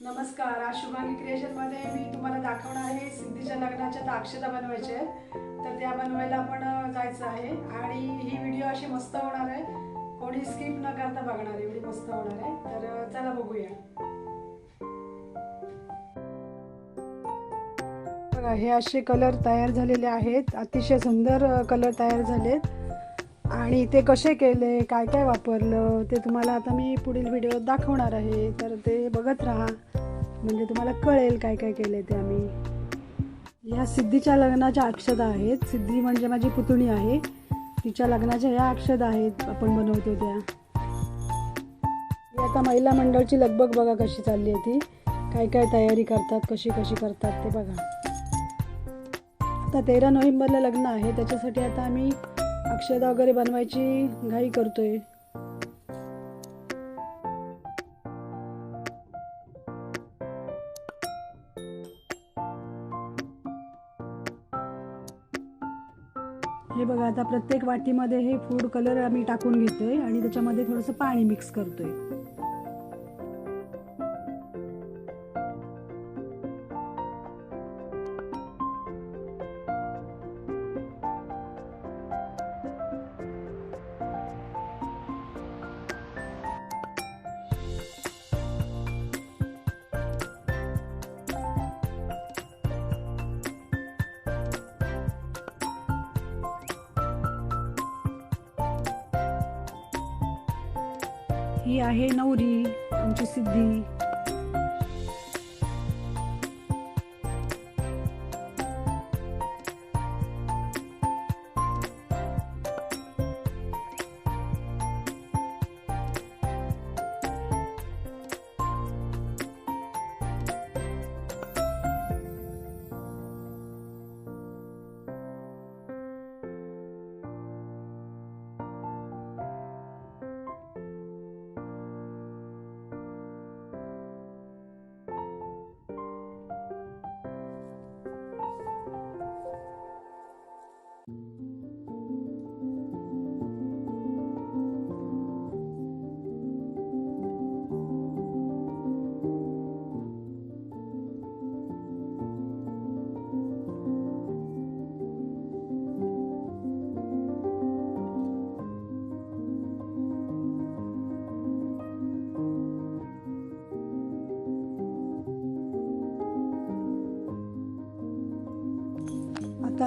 नमस्कार आज क्रिएशनमध्ये मी तुम्हाला दाखवणार आहे सिद्धीच्या लग्नाच्या दाक्षता अक्षता बनवायच्या तर त्या बनवायला आपण जायचं आहे. आणि ही व्हिडिओ अशी मस्त होणार आहे. कोणी स्किप न करता बघणार एवढी मस्त होणार आहे. तर चला बघूया. हे असे कलर तयार झालेले आहेत. अतिशय सुंदर कलर तयार झालेत. आणि ते कसे केले काय काय वापरलं ते तुम्हाला आता मी पुढील व्हिडिओत दाखवणार आहे. तर ते बघत राहा. म्हणजे तुम्हाला कळेल काय काय केले ते आम्ही. या सिद्धीच्या लग्नाच्या अक्षदा आहेत. सिद्धी म्हणजे माझी पुतणी आहे. तिच्या लग्नाच्या ह्या अक्षदा आहेत. आपण बनवतो त्या. आता महिला मंडळची लगबग बघा कशी चालली आहे ती. काय काय तयारी करतात कशी कशी करतात ते बघा. आता तेरा नोव्हेंबरला लग्न आहे. त्याच्यासाठी आता आम्ही अक्षदा वगैरे बनवायची घाई करतोय. हे बघा आता प्रत्येक वाटीमध्ये हे फूड कलर आम्ही टाकून घेतोय आणि त्याच्यामध्ये थोडंसं पाणी मिक्स करतोय. ही आहे नवरी आमची सिद्धी.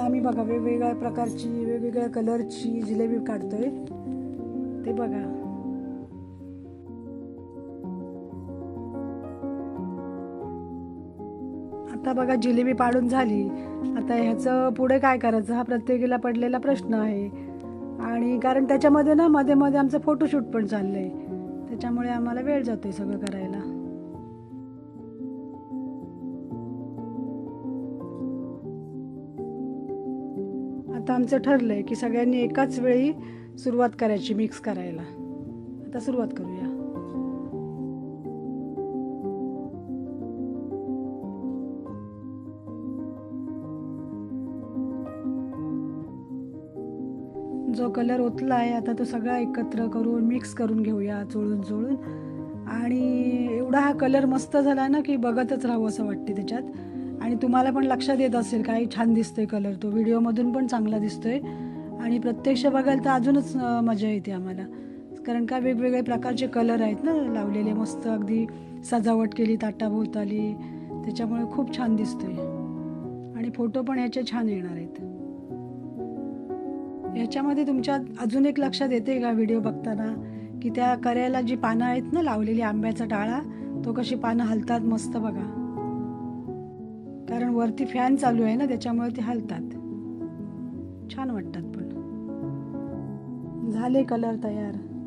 आम्ही बघा वेगवेगळ्या प्रकारची वेगवेगळ्या कलरची जिलेबी काढतोय. ते बघा. आता बघा जिलेबी पाडून झाली. आता ह्याचं पुढे काय करायचं? हा प्रत्येकीला पडलेला प्रश्न आहे. आणि कारण त्याच्यामध्ये ना मध्ये मध्ये आमचं फोटोशूट पण चाललंय. त्याच्यामुळे आम्हाला वेळ जातोय सगळं करायला. आता आमचं ठरलंय की सगळ्यांनी एकाच वेळी सुरुवात करायची मिक्स करायला. आता सुरुवात करूया. जो कलर ओतला आहे आता तो सगळा एकत्र करून मिक्स करून घेऊया चोळून चोळून. आणि एवढा हा कलर मस्त झाला ना की बघतच राहावं असं वाटते त्याच्यात. आणि तुम्हाला पण लक्षात येत असेल काही छान दिसतोय कलर तो. व्हिडिओमधून पण चांगला दिसतोय. आणि प्रत्यक्ष बघायला तर अजूनच मजा येते आम्हाला. कारण का वेगवेगळे प्रकारचे कलर आहेत ना लावलेले. मस्त अगदी सजावट केली ताटाभोवताली त्याच्यामुळे खूप छान दिसतोय. आणि फोटो पण ह्याचे छान येणार आहेत. ह्याच्यामध्ये तुमच्या अजून एक लक्षात येते का व्हिडिओ बघताना? की त्या कऱ्याला जी पानं आहेत ना लावलेली आंब्याचा टाळा तो कशी पानं हलतात मस्त बघा. कारण वरती फॅन चालू आहे ना त्याच्यामुळे ते हलतात. छान वाटतात पण. झाले कलर तयार.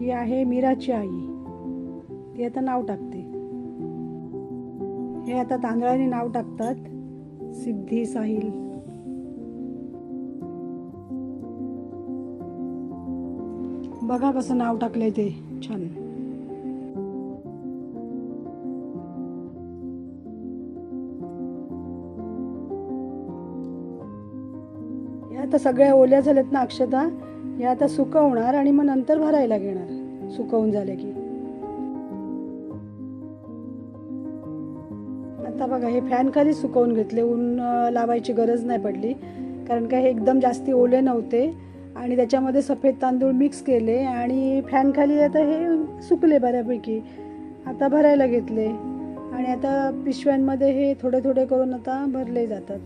ही आहे मीराची आई. ती आता नाव टाकते. हे आता तांदळाने नाव टाकतात. सिद्धी साहिल. बघा कसं नाव टाकलंय ते. छान. या आता सगळ्या ओल्या झाल्यात ना अक्षता. हे आता सुकवणार आणि मग नंतर भरायला घेणार. सुकवून झाले की. आता बघा हे फॅन खाली सुकवून घेतले. ऊन लावायची गरज नाही पडली. कारण का हे एकदम जास्ती ओले नव्हते. आणि त्याच्यामध्ये सफेद तांदूळ मिक्स केले. आणि फॅनखाली आता हे सुकले बऱ्यापैकी. आता भरायला घेतले. आणि आता पिशव्यांमध्ये हे थोडे थोडे करून आता भरले जातात.